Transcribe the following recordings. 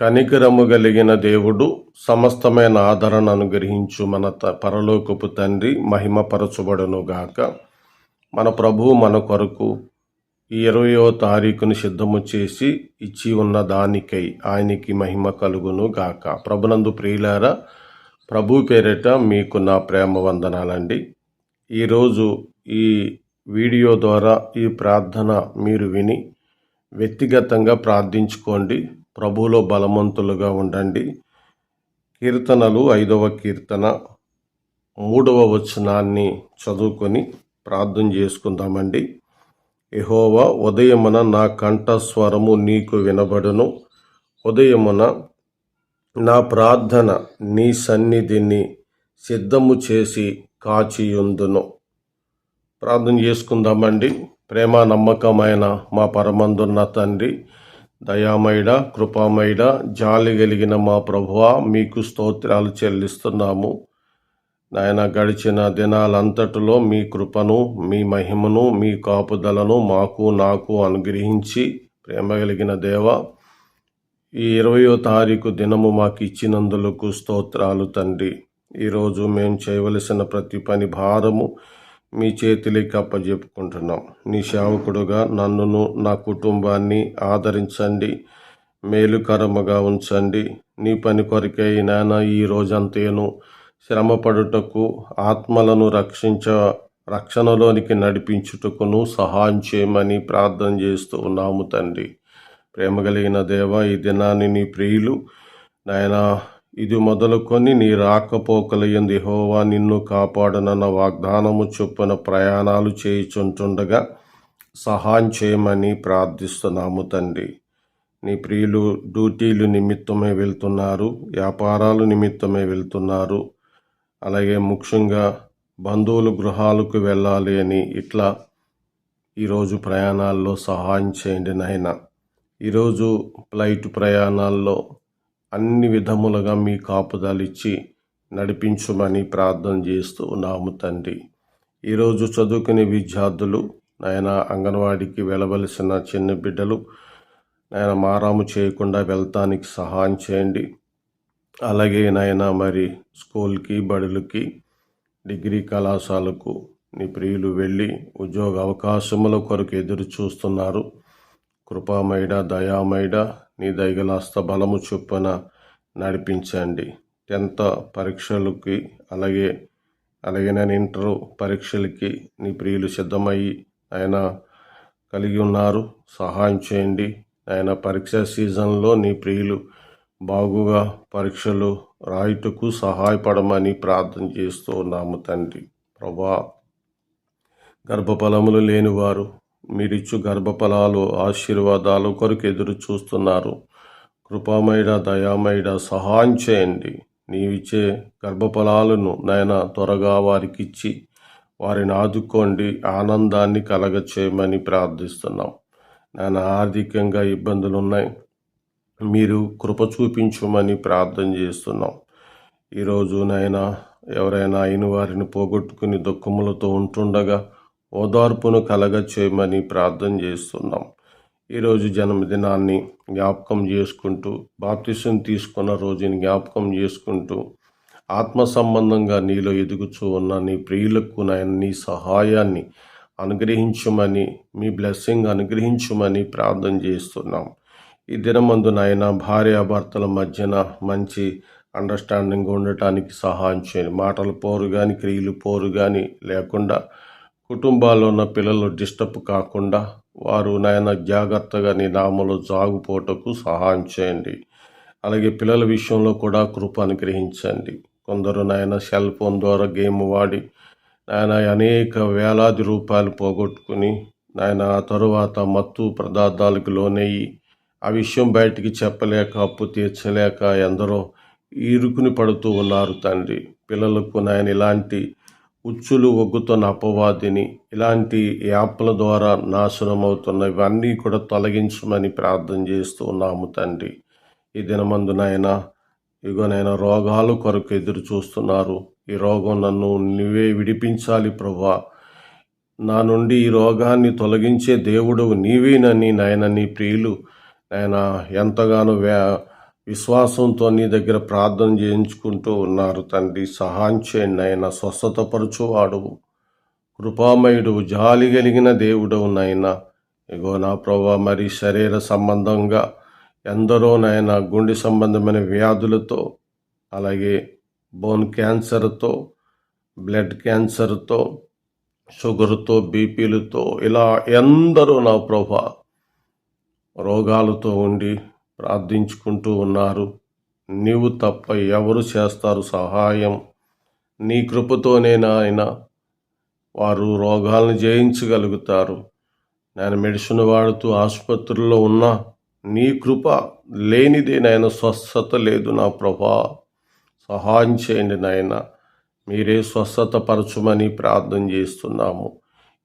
కనికరము కలిగిన దేవుడు సమస్తమైన ఆదరణ అనుగ్రహించు మన త పరలోకపు తండ్రి మహిమపరచబడును గాక. మన ప్రభువు మన కొరకు ఈ ఇరవయో తారీఖుని సిద్ధము చేసి ఇచ్చి ఉన్న దానికై ఆయనకి మహిమ కలుగును గాక. ప్రభునందు ప్రియులారా ప్రభు పేరిట మీకు నా ప్రేమ వందనాలండి. ఈరోజు ఈ వీడియో ద్వారా ఈ ప్రార్థన మీరు విని వ్యక్తిగతంగా ప్రార్థించుకోండి. ప్రభువులో బలవంతులుగా ఉండండి. కీర్తనలు ఐదవ కీర్తన మూడవ వచనాన్ని చదువుకొని ప్రార్థన చేసుకుందామండి. యెహోవా ఉదయమున నా కంఠస్వరము నీకు వినబడును. ఉదయమున నా ప్రార్థన నీ సన్నిధిని సిద్ధము చేసి కాచియుందును. ప్రార్థన చేసుకుందామండి. ప్రేమ నమ్మకమైన మా పరమందున్న తండ్రి దయామయుడ కృపామయుడ జాలి కలిగిన మా ప్రభువ మీకు స్తోత్రాలు చెల్లిస్తున్నాము. నాయన గడిచిన దినాలంతటిలో మీ కృపను మీ మహిమను మీ కాపుదలను మాకు నాకు అనుగ్రహించి ప్రేమ కలిగిన దేవ ఈ ఇరవయో తారీఖు దినము మాకు ఇచ్చినందులకు స్తోత్రాలు తండ్రి. ఈరోజు మేము చేయవలసిన ప్రతి పని భారము మీ చేతిలో అప్పజెప్పుకుంటున్నాం. నీ సేవకుడుగా నన్నును నా కుటుంబాన్ని ఆదరించండి. మేలుకరముగా ఉంచండి. నీ పని కొరకై నాయన ఈ రోజంతేను శ్రమపడుటకు ఆత్మలను రక్షించ రక్షణలోనికి నడిపించుటకును సహాయం చేయమని ప్రార్థన చేస్తూ ఉన్నాము తండ్రి. ప్రేమ కలిగిన దేవ ఈ దినాన్ని నీ ప్రియులు నాయనా ఇది మొదలుకొని నీ రాకపోకలయందు హోవా నిన్ను కాపాడనన్న వాగ్దానము చొప్పున ప్రయాణాలు చేయుచుంటుండగా సహాయం చేయమని ప్రార్థిస్తున్నాము తండ్రి. నీ ప్రియులు డ్యూటీలు నిమిత్తమే వెళ్తున్నారు వ్యాపారాలు నిమిత్తమే వెళ్తున్నారు. అలాగే ముఖ్యంగా బంధువులు గృహాలకు వెళ్ళాలి అని ఇట్లా ఈరోజు ప్రయాణాల్లో సహాయం చేయండి నాయన. ఈరోజు ఫ్లైట్ ప్రయాణాల్లో అన్ని విధములుగా మీ కాపుదలిచ్చి నడిపించమని ప్రార్థన చేస్తూ ఉన్నాము తండ్రి. ఈరోజు చదువుకునే విద్యార్థులు నాయన అంగన్వాడికి వెళ్ళవలసిన చిన్న బిడ్డలు నాయన మారాము చేయకుండా వెళ్తానికి సహాయం చేయండి. అలాగే నాయన మరి స్కూల్కి బడులకి డిగ్రీ కళాశాలకు నీ ప్రియులు వెళ్ళి ఉద్యోగ అవకాశముల కొరకు ఎదురు చూస్తున్నారు కృపామయుడ దయామయుడ నీ దయగలాస్త బలము చొప్పున నడిపించండి. టెన్త్ పరీక్షలకి అలాగే అలాగే నేను ఇంటర్ పరీక్షలకి నీ ప్రియులు సిద్ధమయ్యి ఆయన కలిగి ఉన్నారు. సహాయం చేయండి. ఆయన పరీక్ష సీజన్లో నీ ప్రియులు బాగుగా పరీక్షలు రాయుటకు సహాయపడమని ప్రార్థన చేస్తూ ఉన్నాము తండ్రి. ప్రభా గర్భఫలములు లేనివారు మీరిచ్చు గర్భఫలాలు ఆశీర్వాదాలు కొరకు ఎదురు చూస్తున్నారు. కృపామయుడ దయామైడ సహాయం చేయండి. నీవిచ్చే గర్భఫలాలను నాయన త్వరగా వారికిచ్చి వారిని ఆదుకోండి. ఆనందాన్ని కలగచేయమని ప్రార్థిస్తున్నాం. నాయన ఆర్థికంగా ఇబ్బందులు ఉన్నాయి మీరు కృప చూపించమని ప్రార్థన చేస్తున్నాం. ఈరోజు నైనా ఎవరైనా అయిన వారిని పోగొట్టుకుని దుఃఖములతో ఉంటుండగా ఓదార్పును కలగ చేయమని ప్రార్థన చేస్తున్నాం. ఈరోజు జన్మదినాన్ని జ్ఞాపకం చేసుకుంటూ బాప్తిసం తీసుకున్న రోజుని జ్ఞాపకం చేసుకుంటూ ఆత్మ సంబంధంగా నీలో ఎదుగుచూ ఉన్న నీ ప్రియులకు నాయన నీ సహాయాన్ని అనుగ్రహించమని మీ బ్లెస్సింగ్ అనుగ్రహించమని ప్రార్థన చేస్తున్నాం. ఈ దినమందు నాయన భార్యాభర్తల మధ్యన మంచి అండర్స్టాండింగ్ ఉండటానికి సహాయం చేయండి. మాటలు పోరు కానీ క్రియలు పోరు కానీ లేకుండా కుటుంబాల్లో ఉన్న పిల్లలు డిస్టర్బ్ కాకుండా వారు నాయన జాగ్రత్తగా నీ నామలో జాగుపోటకు సహాయం చేయండి. అలాగే పిల్లల విషయంలో కూడా కృప అనుగ్రహించండి. కొందరు నాయన సెల్ ఫోన్ ద్వారా గేమ్ వాడి నాయన అనేక వేలాది రూపాయలు పోగొట్టుకుని నాయన ఆ తరువాత మత్తు పదార్థాలకు లోనయ్యి ఆ విషయం బయటికి చెప్పలేక అప్పు తీర్చలేక ఎందరో ఇరుకుని పడుతూ ఉన్నారు తండ్రి. పిల్లలకు నాయన ఇలాంటి ఉచ్చులు ఒగ్గుతున్న అపవాదిని ఇలాంటి యాప్ల ద్వారా నాశనం అవుతున్న ఇవన్నీ కూడా తొలగించమని ప్రార్థన చేస్తూ ఉన్నాము తండ్రి. ఈ దినమందు నాయన ఇగోనైనా రోగాలు కొరకు ఎదురు చూస్తున్నారు ఈ రోగం నన్ను నువ్వే విడిపించాలి ప్రభా నా నుండి ఈ రోగాన్ని తొలగించే దేవుడు నీవేనని నాయన నీ ప్రియులు. నాయన ఎంతగానో వ్యా విశ్వాసంతో నీ దగ్గర ప్రార్థన చేయించుకుంటూ ఉన్నారు తండ్రి. సహాయం చేయండి ఆయన స్వస్థతపరచువాడు. కృపామయుడు జాలి కలిగిన దేవుడు నాయన. ఇగో నా ప్రభా మరి శరీర సంబంధంగా ఎందరో నాయన గుండె సంబంధమైన వ్యాధులతో అలాగే బోన్ క్యాన్సర్తో బ్లడ్ క్యాన్సర్తో షుగర్తో బీపీలతో ఇలా ఎందరో నా ప్రభా రోగాలతో ఉండి ప్రార్థించుకుంటూ ఉన్నారు. నీవు తప్ప ఎవరు చేస్తారు సహాయం? నీ కృపతోనే నాయన వారు రోగాలను జయించగలుగుతారు. నేను మెడిసిన్ వాడుతూ ఆసుపత్రుల్లో ఉన్నా నీ కృప లేనిదే నాయన స్వస్థత లేదు నా ప్రభా. సహాయం చేయండి నాయన మీరే స్వస్థత పరచమని ప్రార్థన చేస్తున్నాము.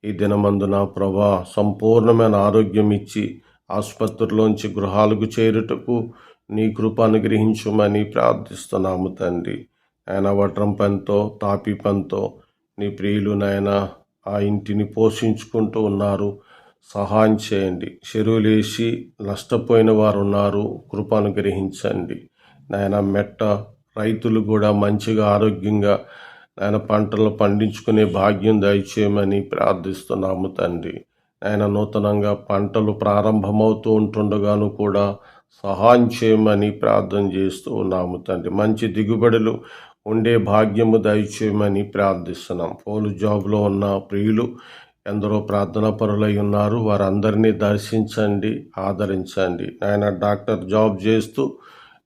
ఈ దినమందు నా ప్రభా సంపూర్ణమైన ఆరోగ్యం ఇచ్చి ఆసుపత్రిలోంచి గృహాలకు చేరుటకు నీ కృప అనుగ్రహించుమని ప్రార్థిస్తున్నాము తండ్రి. ఆయన వడ్రం పనితో తాపి పనితో నీ ప్రియులు నాయన ఆ ఇంటిని పోషించుకుంటూ ఉన్నారు. సహాయం చేయండి. చెరువులేసి నష్టపోయిన వారు ఉన్నారు. కృప అనుగ్రహించండి. నాయన మెట్ట రైతులు కూడా మంచిగా ఆరోగ్యంగా నాయన పంటలు పండించుకునే భాగ్యం దయచేయమని ప్రార్థిస్తున్నాము తండ్రి. ఆయన నూతనంగా పంటలు ప్రారంభమవుతూ ఉంటుండగాను కూడా సహాయం చేయమని ప్రార్థన చేస్తూ ఉన్నాము తండ్రి. మంచి దిగుబడులు ఉండే భాగ్యము దయచేయమని ప్రార్థిస్తున్నాం. పోలు జాబ్లో ఉన్న ప్రియులు ఎందరో ప్రార్థనా పరులై ఉన్నారు. వారందరినీ దర్శించండి ఆదరించండి. ఆయన డాక్టర్ జాబ్ చేస్తూ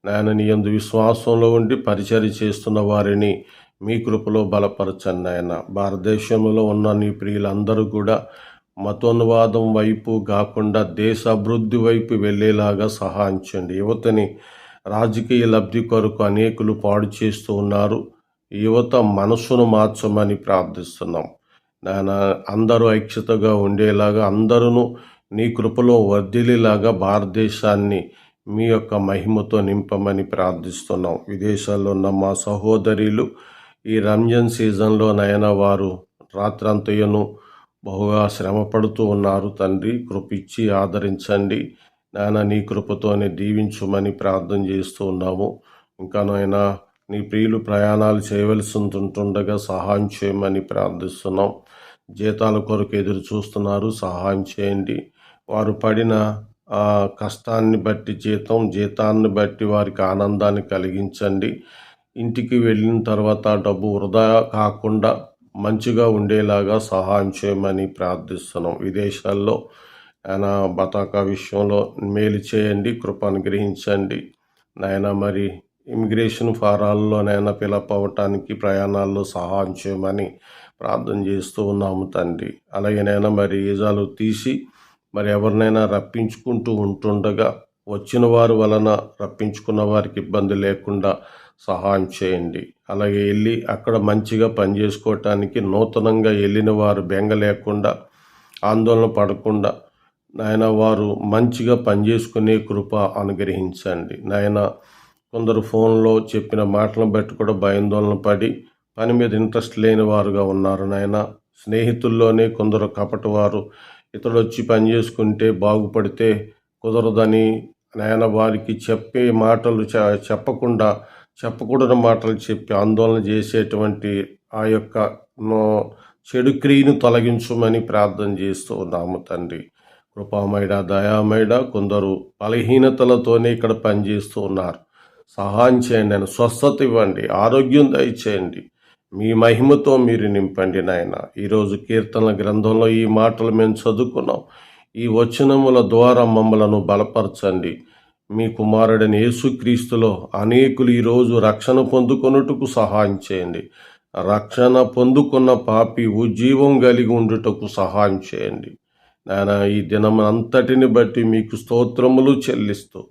నాయన నీ విశ్వాసంలో ఉండి పరిచయం చేస్తున్న వారిని మీ కృపలో బలపరచండి ఆయన భారతదేశంలో ఉన్న నీ ప్రియులందరూ కూడా మతోన్వాదం వైపు కాకుండా దేశ అభివృద్ధి వైపు వెళ్ళేలాగా సహాయించండి యువతని రాజకీయ లబ్ధి కొరకు అనేకులు పాడు చేస్తూ ఉన్నారు. యువత మనసును మార్చమని ప్రార్థిస్తున్నాం. నాయన అందరూ ఐక్యతగా ఉండేలాగా అందరూ నీ కృపలో వర్ధిల్లేలాగా భారతదేశాన్ని మీ యొక్క మహిమతో నింపమని ప్రార్థిస్తున్నాం. విదేశాల్లో ఉన్న మా సహోదరులు ఈ రంజాన్ సీజన్లో నయన వారు రాత్రంతయను బహుగా శ్రమ పడుతూ ఉన్నారు తండ్రి. కృపిచ్చి ఆదరించండి. నాయన నీ కృపతోనే దీవించుమని ప్రార్థన చేస్తూ ఉన్నాము. ఇంకా నాయన నీ ప్రియులు ప్రయాణాలు చేయవలసి ఉంటుండగా సహాయం చేయమని ప్రార్థిస్తున్నాం. జీతాల కొరకు ఎదురు చూస్తున్నారు సహాయం చేయండి. వారు పడిన ఆ కష్టాన్ని బట్టి జీతం జీతాన్ని బట్టి వారికి ఆనందాన్ని కలిగించండి. ఇంటికి వెళ్ళిన తర్వాత డబ్బు వృధా కాకుండా మంచిగా ఉండేలాగా సహాయం చేయమని ప్రార్థిస్తున్నాం. విదేశాల్లో ఆయన బతాకా విషయంలో మేలు చేయండి కృప అనుగ్రహించండి. నాయన మరి ఇమిగ్రేషన్ ఫారాల్లోనైనా పిలప్ అవ్వటానికి ప్రయాణాల్లో సహాయం చేయమని ప్రార్థన చేస్తూ ఉన్నాము తండ్రి. అలాగేనైనా మరి ఈజాలు తీసి మరి ఎవరినైనా రప్పించుకుంటూ ఉంటుండగా వచ్చిన వారి వలన రప్పించుకున్న వారికి ఇబ్బంది లేకుండా సహాయం చేయండి. అలాగే వెళ్ళి అక్కడ మంచిగా పనిచేసుకోవటానికి నూతనంగా వెళ్ళిన వారు బెంగ లేకుండా ఆందోళన పడకుండా నాయన వారు మంచిగా పనిచేసుకునే కృప అనుగ్రహించండి. నాయన కొందరు ఫోన్లో చెప్పిన మాటలను బట్టి కూడా భయాందోళన పడి పని మీద ఇంట్రెస్ట్ లేని వారుగా ఉన్నారు. నాయన స్నేహితుల్లోనే కొందరు కపట వారు ఇతడు వచ్చి పని చేసుకుంటే బాగుపడితే కుదరదని నాయన వారికి చెప్పే మాటలు చెప్పకుండా చెప్పకూడని మాటలు చెప్పి ఆందోళన చేసేటువంటి ఆ యొక్క నో- చెడు క్రియను తొలగించమని ప్రార్థన చేస్తూ ఉన్నాము తండ్రి. కృపామైడ దయామైడ కొందరు బలహీనతలతోనే ఇక్కడ పనిచేస్తూ ఉన్నారు. సహాయం చేయండి అని స్వస్థత ఇవ్వండి ఆరోగ్యం దయచేయండి. మీ మహిమతో మీరు నింపండి నాయన. ఈరోజు కీర్తనల గ్రంథంలో ఈ మాటలు మేము చదువుకున్నాం. ఈ వచనముల ద్వారా మమ్మలను బలపరచండి. మీ కుమారుడైన యేసుక్రీస్తులో అనేకులు ఈరోజు రక్షణ పొందుకొనుటకు సహాయం చేయండి. రక్షణ పొందుకున్న పాపి ఉజ్జీవం కలిగి ఉండుటకు సహాయం చేయండి. నాయన ఈ దినం అంతటిని బట్టి మీకు స్తోత్రములు చెల్లిస్తూ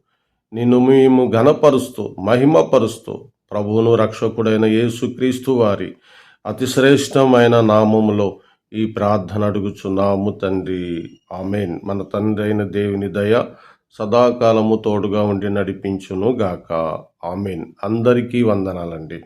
నిన్ను మేము ఘనపరుస్తూ మహిమపరుస్తూ ప్రభువును రక్షకుడైన యేసుక్రీస్తు వారి అతిశ్రేష్టమైన నామములో ఈ ప్రార్థన అడుగుచున్నాము తండ్రి. ఆమెన్. మన తండ్రి అయిన దేవుని దయ సదాకాలము తోడుగా ఉండి నడిపించును గాక ఆమెన్. అందరికీ వందనాలండి.